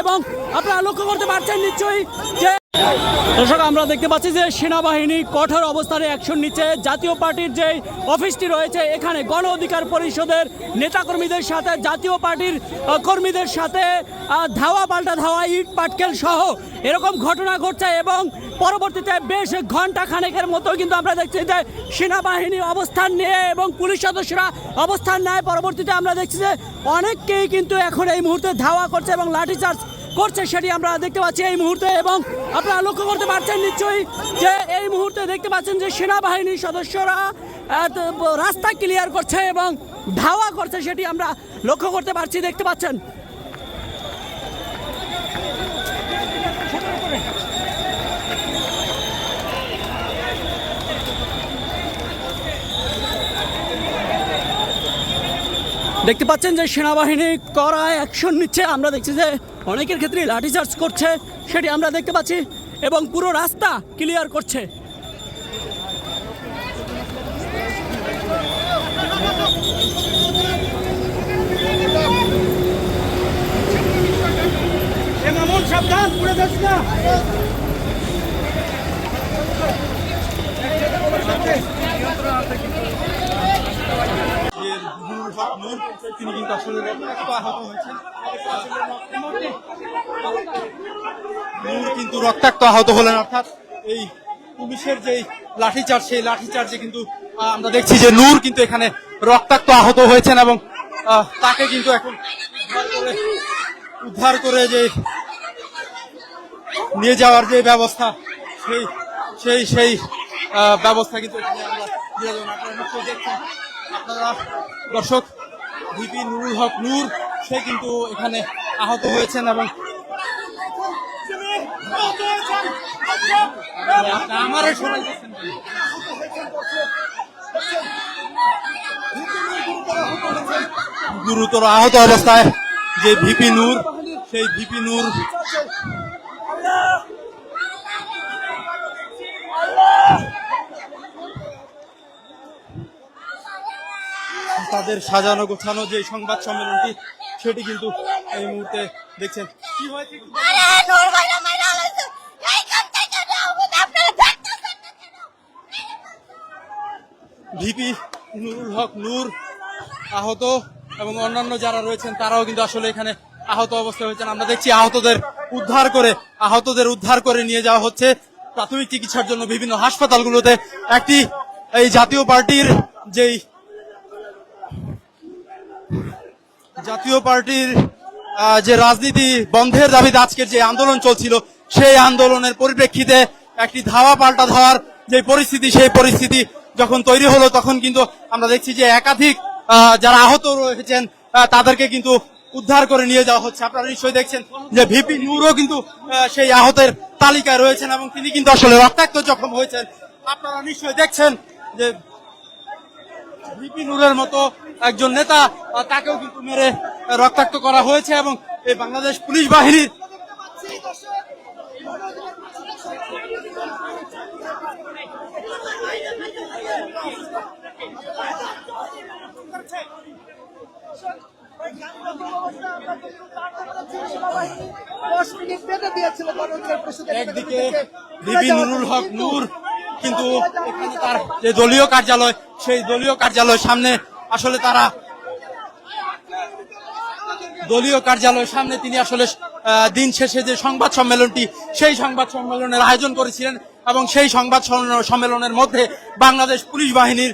এবং আপনারা লক্ষ্য করতে পারছেন নিশ্চয়ই যে দর্শক, আমরা দেখতে পাচ্ছি যে সেনাবাহিনী কঠোর অবস্থানে অ্যাকশন নিচ্ছে। জাতীয় পার্টির যে অফিসটি রয়েছে, এখানে গণ অধিকার পরিষদের নেতাকর্মীদের সাথে, জাতীয় পার্টির কর্মীদের সাথে ধাওয়া পাল্টা ধাওয়া, ইট পাটকেল সহ এরকম ঘটনা ঘটছে এবং পরবর্তীতে বেশ ঘণ্টা খানেকের মতো কিন্তু আমরা দেখছি যে সেনাবাহিনী অবস্থান নিয়ে এবং পুলিশ সদস্যরা অবস্থান নেয়। পরবর্তীতে আমরা দেখছি যে অনেককেই কিন্তু এখন এই মুহূর্তে ধাওয়া করছে এবং লাঠিচার্জ করছে সেটি আমরা দেখতে পাচ্ছি এই মুহূর্তে এবং আপনারা লক্ষ্য করতে পারছেন নিশ্চয়ই যে এই মুহূর্তে দেখতে পাচ্ছেন যে সেনাবাহিনীর সদস্যরা রাস্তা ক্লিয়ার করছে এবং ধাওয়া করছে সেটি আমরা লক্ষ্য করতে পারছি, দেখতে পাচ্ছেন। দেখতে পাচ্ছেন যে সেনাবাহিনী করা অ্যাকশন নিচ্ছে, আমরা দেখছি যে অনেকের ক্ষেত্রে লাঠিচার্জ করছে সেটি আমরা দেখতে পাচ্ছি এবং পুরো রাস্তা ক্লিয়ার করছে। সাবধান পুরো যাস না। তিনি কিন্তু আসলে আহত হয়েছেন কিন্তু রক্তাক্ত আহত হলেন, অর্থাৎ এই পুলিশের যে লাঠিচার্জ সেই লাঠিচার্জে কিন্তু আমরা দেখছি যে নূর কিন্তু এখানে রক্তাক্ত আহত হয়েছেন এবং তাকে কিন্তু এখন উদ্ধার করে যে নিয়ে যাওয়ার যে ব্যবস্থা, সেই সেই সেই ব্যবস্থা কিন্তু আমরা দেবো। আপনারা দর্শক ভিপি নুরুল হক নূর সে কিন্তু এখানে আহত হয়েছেন এবং আমারও সবাই গুরুতর আহত অবস্থায় যে ভিপি নূর সেই ভিপি নূর তাদের সাজানো গোছানো যে সংবাদ সম্মেলনটি সেটি কিন্তু এই মুহূর্তে দেখছেন। কি হয়েছে ভিপি নুরুল হক নূর আহত এবং অন্যান্য যারা রয়েছেন তারাও কিন্তু আসলে এখানে আহত অবস্থায় হয়েছেন। আমরা দেখছি আহতদের উদ্ধার করে আহতদের উদ্ধার করে নিয়ে যাওয়া হচ্ছে প্রাথমিক চিকিৎসার জন্য বিভিন্ন হাসপাতালগুলোতে। একটি এই জাতীয় পার্টির যেই জাতীয় পার্টির যে রাজনীতি বন্ধের দাবিতে আজকের যে আন্দোলন চলছিল, সেই আন্দোলনের পরিপ্রেক্ষিতে একটি ধাওয়া পাল্টা ধাওয়ার যে পরিস্থিতি, সেই পরিস্থিতি যখন তৈরি হলো, তখন কিন্তু আমরা দেখছি যে একাধিক যারা আহত রয়েছেন তাদেরকে কিন্তু উদ্ধার করে নিয়ে যাওয়া হচ্ছে। আপনারা নিশ্চয়ই দেখছেন যে ভিপি নূরও কিন্তু সেই আহতের তালিকায় রয়েছেন এবং তিনি কিন্তু আসলে রক্তাক্ত জখম হয়েছেন। আপনারা নিশ্চয়ই দেখছেন যে ভিপি নূরের মতো একজন নেতা তাকেও কিন্তু মেরে রক্তাক্ত করা হয়েছে এবং এই বাংলাদেশ পুলিশ বাহিনীর একদিকে নুরুল হক নূর, কিন্তু তার যে দলীয় কার্যালয়, সেই দলীয় কার্যালয়ের সামনে আসলে তারা দলীয় কার্যালয়ের সামনে তিনি আসলে দিন শেষে যে সংবাদ সম্মেলনটি, সেই সংবাদ সম্মেলনের আয়োজন করেছিলেন এবং সেই সংবাদ সম্মেলনের মধ্যে বাংলাদেশ পুলিশ বাহিনীর